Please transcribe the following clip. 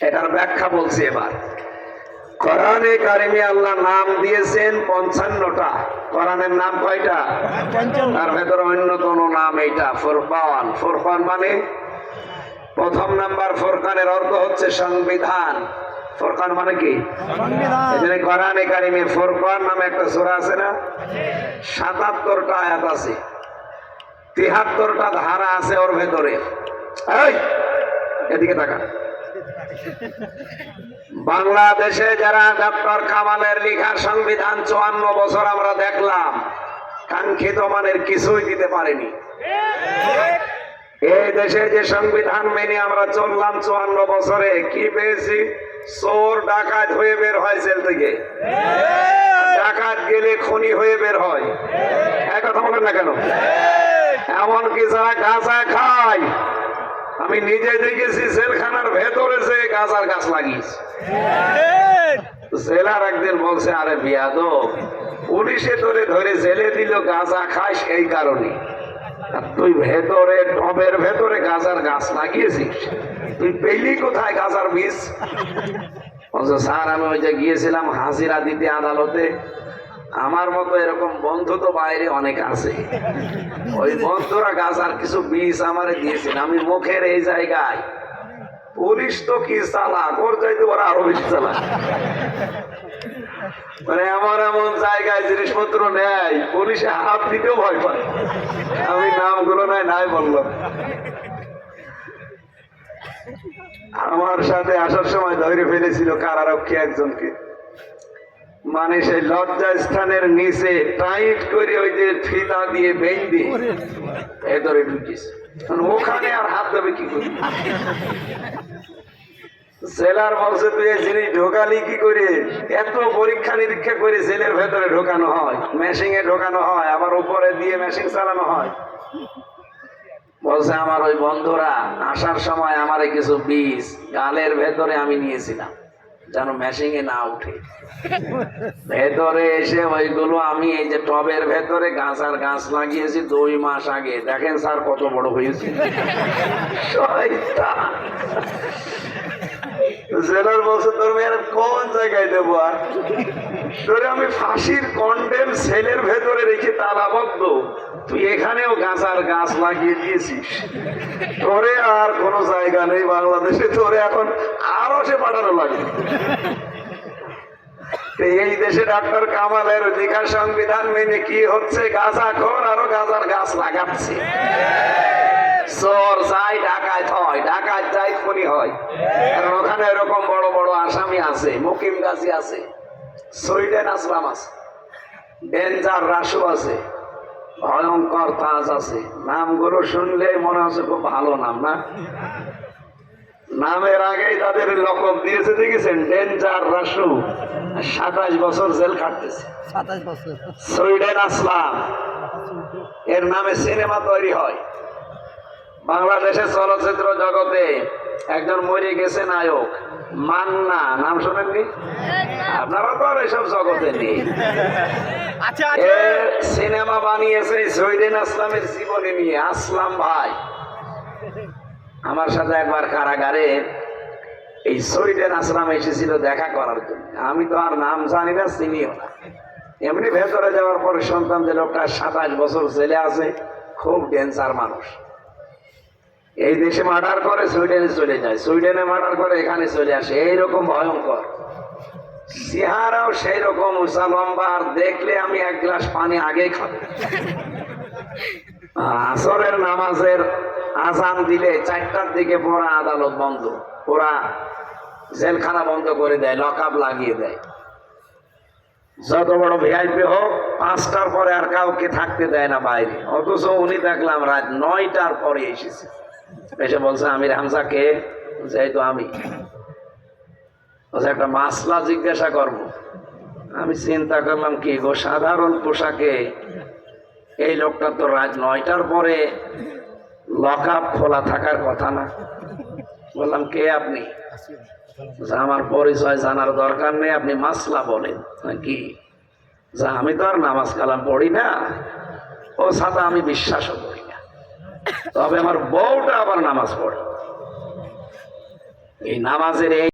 এটার ব্যাখ্যা বলছি এবার। কোরআনে কারিমে আল্লাহ নাম দিয়েছেন পঞ্চান্নটা। কোরআনের নাম কয়টা? তার ভেতরে অন্যতম নাম এইটা ফোরকান। ফোরকান মানে? প্রথম নাম্বার ফোরকানের অর্থ হচ্ছে সংবিধান। ফোরকান মানে কি? এই কোরআনে কারিমে ফোরকান নামে একটা সূরা আছে না? সাতাত্তরটা আয়াত আছে। তিহাত্তরটা ধারা আছে ওর ভেতরে। এদিকে তাকা বাংলাদেশে যারা ডক্টর কামালের লেখা সংবিধান চুয়ান্ন বছর আমরা দেখলাম, কাঙ্ক্ষিত মানের কিছুই দিতে পারেনি। এই দেশে যে সংবিধান মেনে আমরা চললাম চুয়ান্ন বছরে, কি পেয়েছি? চোর, ডাকাত হয়ে বের হয় জেল থেকে। ডাকাত গেলে খনি হয়ে বের হয়। এক কথা বলেন না কেন? এমনকি যারা গাঁজা খায়। আমি নিজে দেখেছি জেলখানার ভেতরে যে গাঁজার গাছ লাগিয়েছি। জেলার একদিন বলছে আরে বিয়াদ পুলিশে তোরে ধরে জেলে দিল গাঁজা খাস এই কারণে। আর তুই ভেতরে টবের ভেতরে গাঁজার গাছ লাগিয়েছিস? তুই পেলি কোথায় গাঁজার বীজ? বলছে স্যার আমি ওই যে গিয়েছিলাম হাজিরা দিতে আদালতে। আমার মতো এরকম বন্ধু তো বাইরে অনেক আছে। ওই বন্ধুরা গাছ আর কিছু বীজ আমার দিয়েছিল আমি মুখের এই জায়গায়, পুলিশ তো কি চালাক? ওর চাইতে ওরা আরও বেশি চালাক। মানে এমন এমন জায়গায় জিনিসপত্র নেয়, পুলিশে হাত দিতেও ভয় পায়। আমি নামগুলো নাই নাই বললাম। আমার সাথে আসার সময় ধরে ফেলেছিল কারারক্ষী একজনকে। মানে সেই লজ্জা স্থানের নিচে টাইট করে ওই যে ফিতা দিয়ে বেঁধে ভেতরে ঢুকিয়েছে কারণ ওখানে আর হাত দেবে কি করে? জেলার বলছে তুই জিনিস ঢোকালি কি করে? এত পরীক্ষা নিরীক্ষা করে জেলের ভেতরে ঢোকানো হয় মেশিং এ ঢোকানো হয় আবার উপরে দিয়ে মেশিন চালানো হয়। বলছে আমার ওই বন্ধুরা আসার সময় আমার কিছু বীজ গালের ভেতরে আমি নিয়েছিলাম। যেন মেশিং এ না উঠে। ভেতরে এসে ওইগুলো আমি এই যে টবের ভেতরে গাছ আর গাছ লাগিয়েছি দুই মাস আগে। দেখেন স্যার কত বড় হয়েছে। জেলার বলছে, তোর মেয়ের কোন জায়গায় দেবো আর? তোরে আমি ফাঁসির কন্ডেম সেলের ভেতরে রেখে তালাবদ্ধ তুই এখানেও গাছার গাছ লাগিয়ে দিয়েছিস। তোরে আর কোনো জায়গা নেই বাংলাদেশে, তোরে এখন আরও সে পাঠানো লাগে। এই দেশে ডাক্তার কামালের লেখা সংবিধান মেনে কি হচ্ছে? গাছা খোর আরও গাছার গাছ লাগাচ্ছে। চোর যাই ডাকাত হয় ডাকাত যাই খুনি হয়। কারণ ওখানে এরকম বড় বড় আসামি আছে, মুকিম গাছি আছে, সুইডেন আসলাম আছে, ডেঞ্জার রাসু আছে। ভয়ঙ্কর তাজ আছে। নামগুলো শুনলে মনে হচ্ছে খুব ভালো নাম না? নামের আগেই তাদের লকব দিয়েছে দেখেছেন? ডেঞ্জার রাসু। সাতাশ বছর জেল কাটতেছে। সাতাশ বছর। সুইডেন আসলাম। এর নামে সিনেমা তৈরি হয়। বাংলাদেশের চলচ্চিত্র জগতে একজন মরে গেছে নায়ক মান্না। নাম শোনেননি? আপনারা তো আর এসব জগতে নেই। আচ্ছা সিনেমা বানিয়েছে সুইডেন আসলামের জীবনে নিয়ে। আসলাম ভাই। আমার সাথে একবার কারাগারে এই সুইডেন আসলাম এসেছিল দেখা করার জন্য। আমি তো আর নাম জানি না চিনিও না। এমনি ভেতরে যাওয়ার পরে শুনতাম যে লোকটা সাতাশ বছর ছেলে আছে খুব ডেন্সার মানুষ। এই দেশে মার্ডার করে সুইডেনে চলে যায়। সুইডেনে মার্ডার করে এখানে চলে আসে। এইরকম ভয়ঙ্কর। চেহারাও সেই রকম উঁচা লম্বা আর দেখলে আমি এক গ্লাস পানি আগেই খাব। আসরের নামাজের আজান দিলে চারটার দিকে পড়া আদালত বন্ধ। ওরা জেলখানা বন্ধ করে দেয় লক লাগিয়ে দেয়। যত বড় ভিআইপি হোক, পাঁচটার পরে আর কাউকে থাকতে দেয় না বাইরে। অথচ উনি দেখলাম রাত নয়টার পরে এসেছে। এসে বলছে, আমির হামজাকে, যেহেতু আমি বলছে একটা মাসলা জিজ্ঞাসা করব। আমি চিন্তা করলাম, কি গো, সাধারণ পোশাকে এই লোকটা তো রাত নয়টার পরে লক খোলা থাকার কথা না। বললাম, কে আপনি? আমার পরিচয় জানার দরকার নেই, আপনি মাসলা বলেন। কি? যা আমি তো আর নামাজ কালাম পড়ি না। ও সাথে আমি বিশ্বাসও করি না। তবে আমার বউটা আবার নামাজ পড়ে। এই নামাজের এই